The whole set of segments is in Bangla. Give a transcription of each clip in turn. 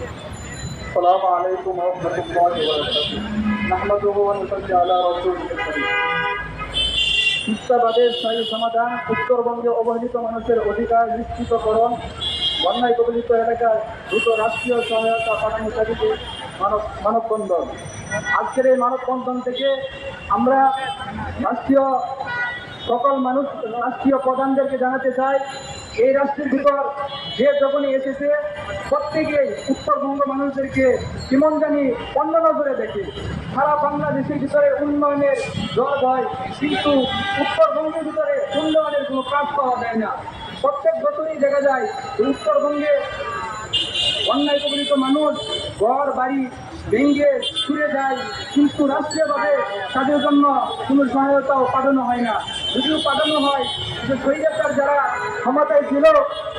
السلام عليكم ورحمة الله وبركاته نحمده ونصلي على رسوله الكريم শিক্ষাবাদের স্থায়ী সমাধান উত্তরবঙ্গে অবহেলিত মানুষের অধিকার নিশ্চিতকরণ বন্যায় কবলিত এলাকায় দ্রুত রাষ্ট্রীয় সহায়তা পাঠানো দাবিতে মানব মানববন্ধন আজকের এই মানববন্ধন থেকে আমরা রাষ্ট্রীয় সকল মানুষ রাষ্ট্রীয় প্রধানদেরকে জানাতে চাই এই রাষ্ট্রের ভিতর যে যখনই এসেছে প্রত্যেকেই উত্তরবঙ্গ মানুষদেরকে কেমন জানি অন্য নজরে দেখে। সারা বাংলাদেশের ভিতরে উন্নয়নের জল হয় কিন্তু উত্তরবঙ্গের ভিতরে উন্নয়নের কোনো কাজ পাওয়া যায় না। প্রত্যেক বছরই দেখা যায় উত্তরবঙ্গে অন্যায় কবলিত মানুষ ঘর, বাড়ি ভেঙ্গে ছুড়ে যায় কিন্তু রাষ্ট্রীয়ভাবে তাদের জন্য কোনো সহায়তাও পাঠানো হয় না। যদিও পাঠানো হয় যে স্বৈরাচার যারা ক্ষমতায় ছিল,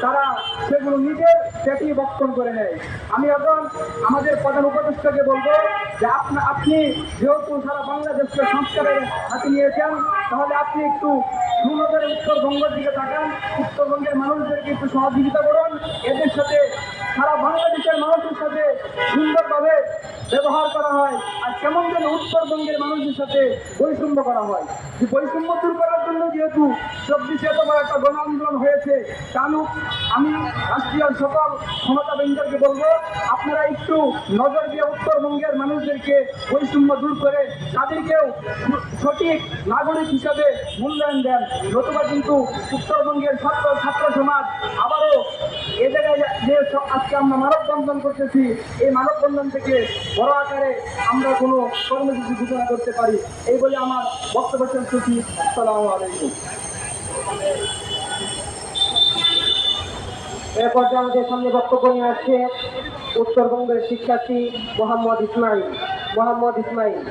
তারা সেগুলো নিজের সেটি বক্ষণ করে নেয়। আমি এখন আমাদের প্রধান উপদেষ্টাকে বলব যে আপনা, আপনি যেহেতু সারা বাংলাদেশকে সংস্কারের হাতে নিয়েছেন, তাহলে আপনি একটু সুনজরে উত্তরবঙ্গের দিকে তাকান। উত্তরবঙ্গের মানুষদেরকে একটু সহযোগিতা করুন। এদের সাথে সারা বাংলাদেশের মানুষের সাথে সুন্দরভাবে ব্যবহার করা হয় আর কেমন যেন উত্তরবঙ্গের মানুষের সাথে বৈষম্য করা হয়। বৈষম্য দূর করার জন্য যেহেতু চব্বিশে তোমার একটা গণ আন্দোলন হয়েছে। চালু আমি রাষ্ট্রীয় সকল ক্ষমতা বেঞ্জারকে বলব, আপনারা একটু নজর দিয়ে উত্তরবঙ্গের মানুষদেরকে বৈষম্য দূর করে তাদেরকেও সঠিক নাগরিক হিসাবে মূল্যায়ন দেন। নতুবা কিন্তু উত্তরবঙ্গের ছাত্র ছাত্র সমাজ আবারও এ জায়গায় যে আজকে আমরা মানববন্ধন করতেছি, এই মানববন্ধন থেকে বড় আকারে আমরা কোনো কর্মসূচি ঘোষণা করতে পারি। এই বলে আমার বক্তব্য শেষ করছি। আসসালামু আলাইকুম। এ পর্যায়ে আমাদের সামনে বক্তব্য নিয়ে আসছে উত্তরবঙ্গের শিক্ষার্থী মোহাম্মদ ইসমাইল মোহাম্মদ ইসমাইল।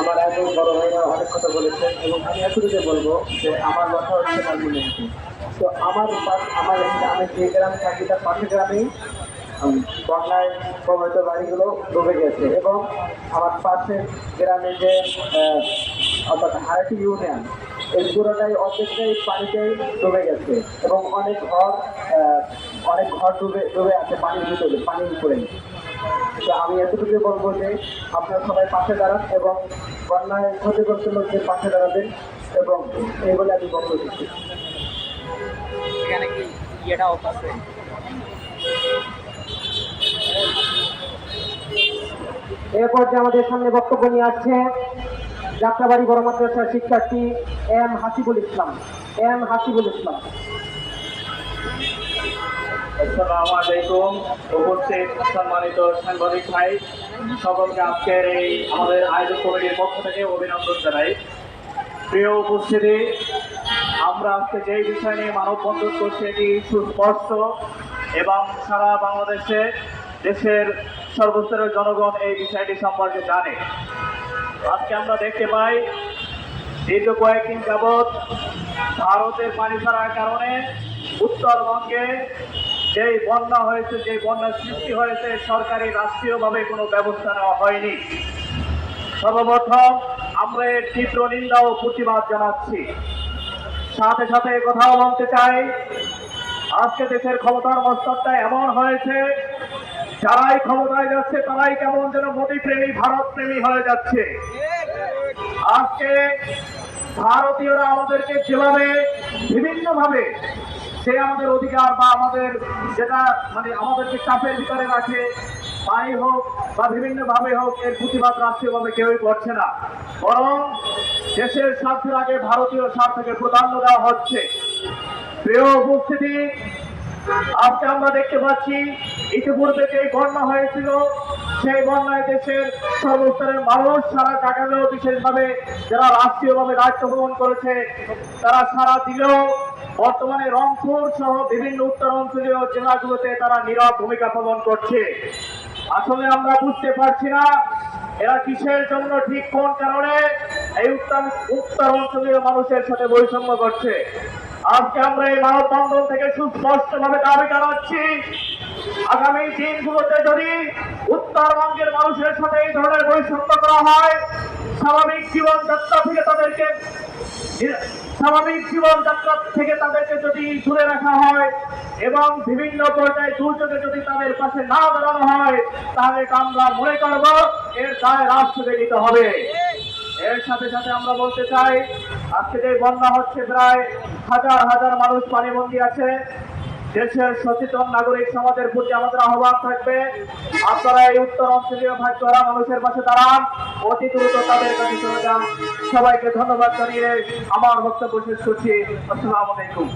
আমার এত বড় ভাইরা অনেক কথা বলেছেন এবং আমি এতটুকু বলব যে আমার কথা হচ্ছে তো আমার আমার আমি যে গ্রামে থাকি, তার পাশের গ্রামেই বন্যায় প্রভাবিত বাড়িগুলো ডুবে গেছে এবং আমার পাশের গ্রামে যে অর্থাৎ হারাটি ইউনিয়ন, এই পুরোটাই অর্ধেকটাই পানিতেই ডুবে গেছে এবং অনেক ঘর অনেক ঘর ডুবে ডুবে আছে পানির ভিতরে, পানির উপরে। তো আমি এতটুকু বলব যে, আপনারা সবাই পাশে দাঁড়ান এবং বন্যায় ক্ষতিগ্রস্ত লোকদের পাশে দাঁড়াবেন এবং এই বলে আমি বক্তব্য দিচ্ছি। এ যে আমাদের সামনে বক্তব্য নিয়ে আসছে, যাত্রাবাড়ি বড় মাদ্রাসার শিক্ষার্থী এম হাসিবুল ইসলাম। এম হাসিবুল ইসলাম। আসসালামু আলাইকুম। উপস্থিত সম্মানিত সাংবাদিক ভাই, সকলকে আজকের এই আমাদের আয়োজক কমিটির পক্ষ থেকে অভিনন্দন জানাই। প্রিয় উপস্থিতি, আমরা আজকে যেই বিষয় নিয়ে মানববন্ধন করছি এটি সুস্পষ্ট এবং সারা বাংলাদেশে দেশের সর্বস্তরের জনগণ এই বিষয়টি সম্পর্কে জানে। আজকে আমরা দেখতে পাই, দীর্ঘ কয়েকদিন যাবৎ ভারতের পানি ছাড়ার কারণে উত্তরবঙ্গে যেই বন্যা হয়েছে যে বন্যার সৃষ্টি হয়েছে, সরকারি রাষ্ট্রীয়ভাবে কোনো ব্যবস্থা নেওয়া হয়নি। সর্বপ্রথম আমরা এর তীব্র নিন্দা ও প্রতিবাদ জানাচ্ছি। সাথে সাথে কথাও বলতে চাই, আজকে দেশের ক্ষমতার মস্তকটা এমন হয়েছে যারাই ক্ষমতায় যাচ্ছে, তারাই কেমন যেন মোদী প্রেমী ভারত প্রেমী হয়ে যাচ্ছে। আজকে ভারতীয়রা আমাদেরকে যেভাবে, বিভিন্নভাবে সে আমাদের অধিকার বা আমাদের যেটা মানে আমাদেরকে চাপের ভিতরে রাখে পানি হোক বা বিভিন্নভাবে হোক, এর প্রতিবাদ রাষ্ট্রীয়ভাবে কেউই করছে না। বরং দেশের স্বার্থের আগে ভারতীয় স্বার্থকে প্রাধান্য দেওয়া হচ্ছে। প্রিয় উপস্থিতি আজকে আমরা দেখতে পাচ্ছি, ইতিপূর্বে যে বন্যা হয়েছিল, সেই বন্যায় দেশের সর্বস্তরের মানুষ সারা জায়গাতেও বিশেষভাবে যারা রাষ্ট্রীয়ভাবে দায়িত্ব গ্রহণ করেছে, তারা সারা দিলেও বর্তমানে রংপুর সহ বিভিন্ন উত্তর অঞ্চলীয় জেলাগুলোতে তারা নীরব ভূমিকা পালন করছে। আসলে আমরা বুঝতে পারছি না, এরা কিসের জন্য ঠিক কোন কারণে এই উত্তর উত্তর অঞ্চলীয় মানুষের সাথে বৈষম্য করছে। আজকে আমরা এই মানববন্ধন থেকে সুস্পষ্ট ভাবে দাবি জানাচ্ছি। আগামী দিনগুলোতে যদি উত্তরবঙ্গের মানুষের সাথে এই ধরনের বৈষম্য করা হয়, স্বাভাবিক জীবনযাত্রা থেকে তাদেরকে স্বাভাবিক জীবনযাত্রা থেকে তাদেরকে যদি দূরে রাখা হয় এবং বিভিন্ন পর্যায়ে দুর্যোগে যদি তাদের পাশে না দাঁড়ানো হয়, তাহলে আমরা মনে করব এর দায় রাষ্ট্রকে নিতে হবে। এর সাথে সাথে আমরা বলতে চাই, আজকে যে বন্যা হচ্ছে প্রায় হাজার হাজার মানুষ পানিবন্দী আছে। দেশের সচেতন নাগরিক সমাজের প্রতি আমাদের আহ্বান থাকবে। আপনারা এই উত্তর অঞ্চলীয় ভাগ করা মানুষের পাশে দাঁড়ান। অতি দ্রুত তাদের কাছে চলে যান। সবাইকে ধন্যবাদ জানিয়ে আমার বক্তব্য শেষ করছি। আসসালামু আলাইকুম।